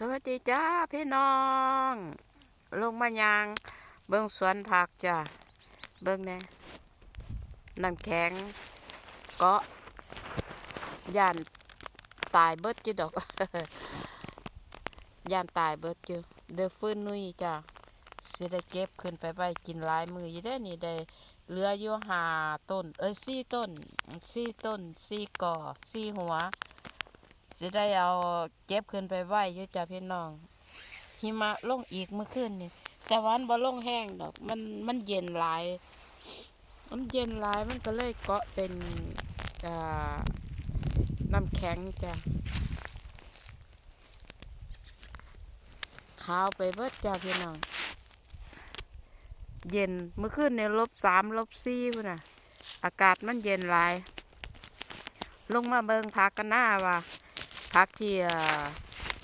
สวัสดีจ้าพี่น้อง ลงมายาง เบิ้งสวนผักจ้าเบิ้งแน่น้ำแข็งเกาะยานตายเบิดจีดอก ยานตายเบิดอยู่เดือฟื้นนุ่ยจ้าสิได้เก็บขึ้นไปไว้กินหลายมือยู่ได้นี่ได้เหลืออยู่หาต้น เอ้ยสี่ต้นสี่ต้นสี่ก่อสี่หัว สิได้เอาเก็บขึ้นไปไหวอยู่จ้ะพี่น้อง หิมะลงอีกเมื่อคืนนี่แต่วันบ่ลงแห้งดอก มันมันเย็นหลาย มันเย็นหลายมันก็เลยเกาะเป็นอ่าน้ำแข็งจ้ะขาวไปเบิดจ้ะพี่น้อง เย็นเมื่อคืนเนี่ยลบสามลบสี่พุ่นน่ะ อากาศมันเย็นหลาย ลงมาเบิงพักกันหน้าว่า พักที่อ่า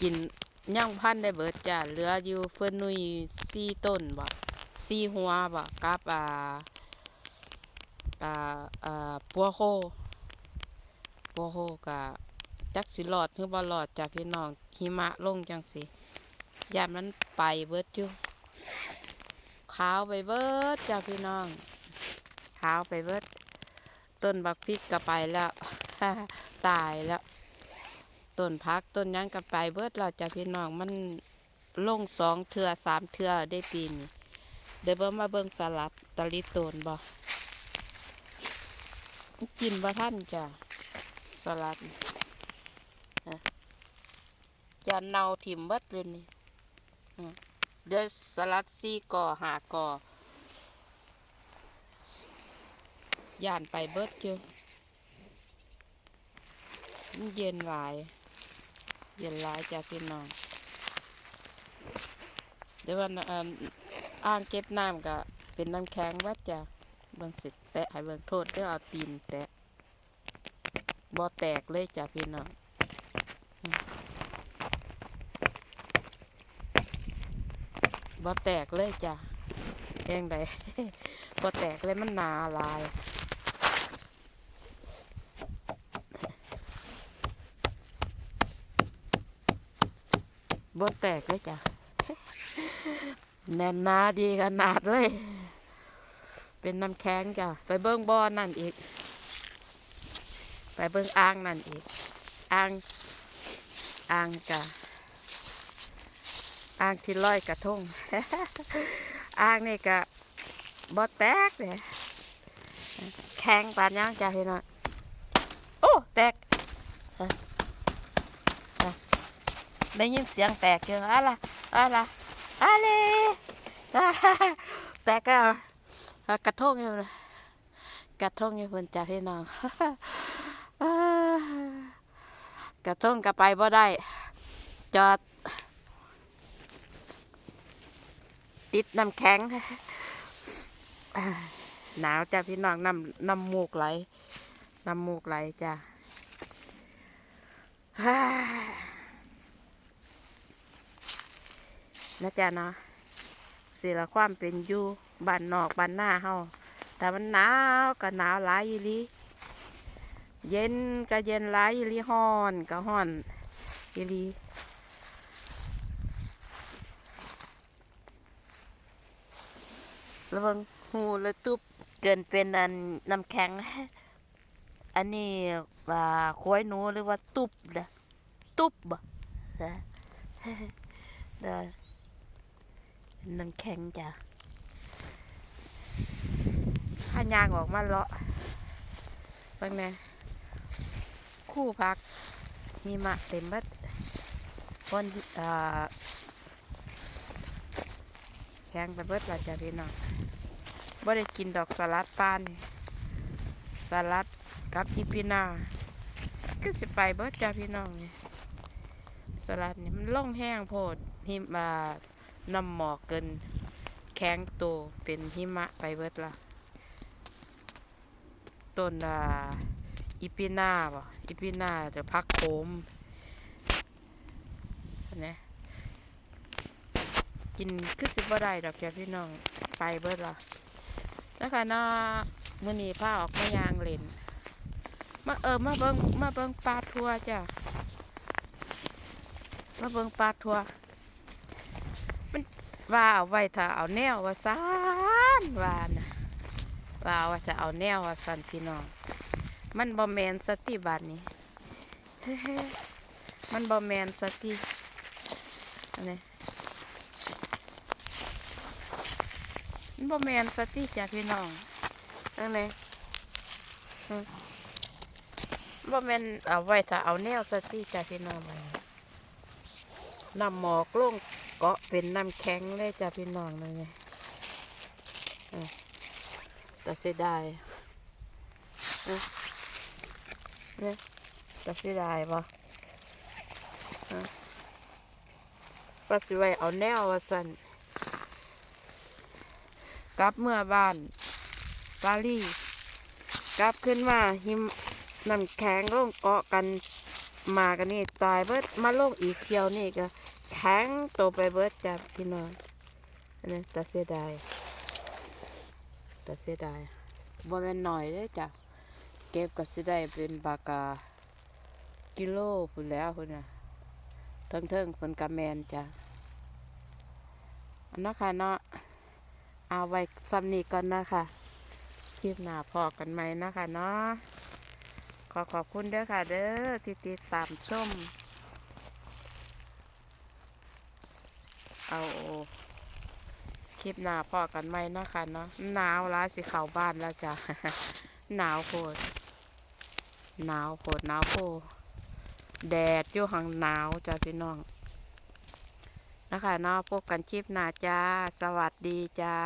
กินย่างพันได้เบิดจ้ะเหลืออยู่เฟิ่นนุยสี่ต้นบ่สี่หัวบ่กับอ่าอ่าอ่าปัวโคปัวโคกะจักสิหลอดหรือบ่หลอดจ้ะพี่น้องหิมะลงจังสิยามนั้นไปเบิดอยู่ขาวไปเบิดจ้ะพี่น้องขาวไปเบิด ต้นบักพริกก็ไปแล้ว ตายแล้ว ต้นพักต้นยังกับไปเบิดเราจะพี่น้องมันลงสองเทือสามเทือได้ปีนี้เดี๋ยวเบิ่งมาเบิ่งสลัดตะลิโตนบ่กินบ่ท่านจ้ะสลัดจะเนาถิ่มเบิดเลยนี่เดี๋ยวสลัดสี่ก่อหาก่อย่านไปเบิดอยู่เย็นหลาย ย็นหลายจ้ะพี่น้อง เดี๋ยววันอ่าอ่างเก็บน้ำก็เป็นน้ำแข็งวัดจ้ะเบิ่งสิแตะให้เบิ่งโทษเด้อเอาตีนแตะบ่แตกเลยจ้ะพี่น้องบ่แตกเลยจ้ะเองไดบ่แตกเลยมันนาลาย บ่แตกเลยจ้ะแน่นหนาดีขนาดเลย เป็นน้ำแข็งจ้ะไปเบิ้งบ่อนั่นอีก ไปเบิ้งอ่างนั่นอีกอ่างอ่างจ้ะอ่างที่ลอยกระทงอ่างนี่ก็บ่แตกเลยแข็งปานยังจ้ะพี่น้องโอ้แตก ได้ยินเสียงแตกเจออะไรอะไรอะไรแตกก็กระทงอยู่นะกระทงอยู่เพิ่นจ้าพี่น้องกระทงก็ไปบ่ได้ จอด ติดน้ำแข็งหนาวจ้าพี่น้องน้ำน้ำมูกไหลน้ำมูกไหลจ้า นะจ๊ะเนาะสิละความเป็นอยู่บ้านนอกบ้านหน้าเฮาแต่มันหนาวก็หนาวหลายอีหลีเย็นก็เย็นหลายอีหลีฮ้อนก็ฮ้อนอีหลีระวังหูและตุบเกินเป็นอันน้ำแข็ง อันนี้ว่าควายหนูหรือว่าตุบนะตุบบ่นะเด้อ น้ำแข็งจ้ะข้ายางออกมาเลาะบางแน่คู่พักหิมะเต็มบัดวันแข็งไปเบิดและจ้ะพี่น้องบ่ได้กินดอกสลัดปานี่สลัดกับอีพีนาก็สิไปเบิดจ้ะพี่น้องนี่สลัดนี่มันล่องแห้งโพดหิมะ น้ำหมอกเกิน แข็งโตเป็นหิมะไปเบิดละต้นอ่าอีปีนาบ่อีปีนาเดี๋ยวพักโคมอันนะกินคือสิบ่ได้ดอกแกพี่น้องไปเบิดละแล้วค่ะเนาะมื้อนี้พาออกมายางเล่นมาเออมาเบิ่งมาเบิ่งปลาทัวจ้ะมาเบิ่งปลาทัว ว่าเอาไว้ถ้าเอาแนวว่าซานว่านะว่าว่าจะเอาแนวว่าสันพี่น้อง มันบ่แมนสติบาทนี้เฮ้ๆมันบ่แมนสติอันนี้มันบ่แมนสติจ้ะพี่น้องอันนี้อืมบ่แมนเอาไว้ถ้าเอาแนวสติจ้ะพี่น้องบัดนี้น้ำหมอกลง เกาะเป็นน้ำแข็งเลยจ้ะพี่น้องเลยนี่เออแต่เสียดายเนี่ยแต่เสียดายปะเออก็สิไวเอาแนววสันกลับเมื่อบ้านปารีกลับขึ้นมาหิมน้ำแข็งลงเกาะกัน มากันนี่ตายเบิดมาลงอีกเที่ยวนี่ก็แข็งโตไปเบิดจ้ะพี่น้องอันนี้แต่เสียดายแต่เสียดายบ่แม่นหน่อยเด้จ้ะเก็บก็สิได้เป็นบากากิโลพุ่นแล้วพุ่นน่ะเทิงเทิงเพิ่นกะแมนจ้ะอันนะค่ะเนาะเอาไว้ซ้ำนี้ก่อนนะคะคลิปหน้าพอกันไหมนะคะเนาะ ขอขอบคุณเด้อค่ะ เด้อที่ติดตามชม เอาคลิปหน้าพอกันไหมนะคะเนาะหนาวร้ายสิเข้าบ้านแล้วจ้ะหนาวโคตรหนาวโคตรหนาวโคแดดอยู่ห่างหนาวจ้ะพี่น้องนะคะเนาะพบกันคลิปหน้าจ้า สวัสดีจ้า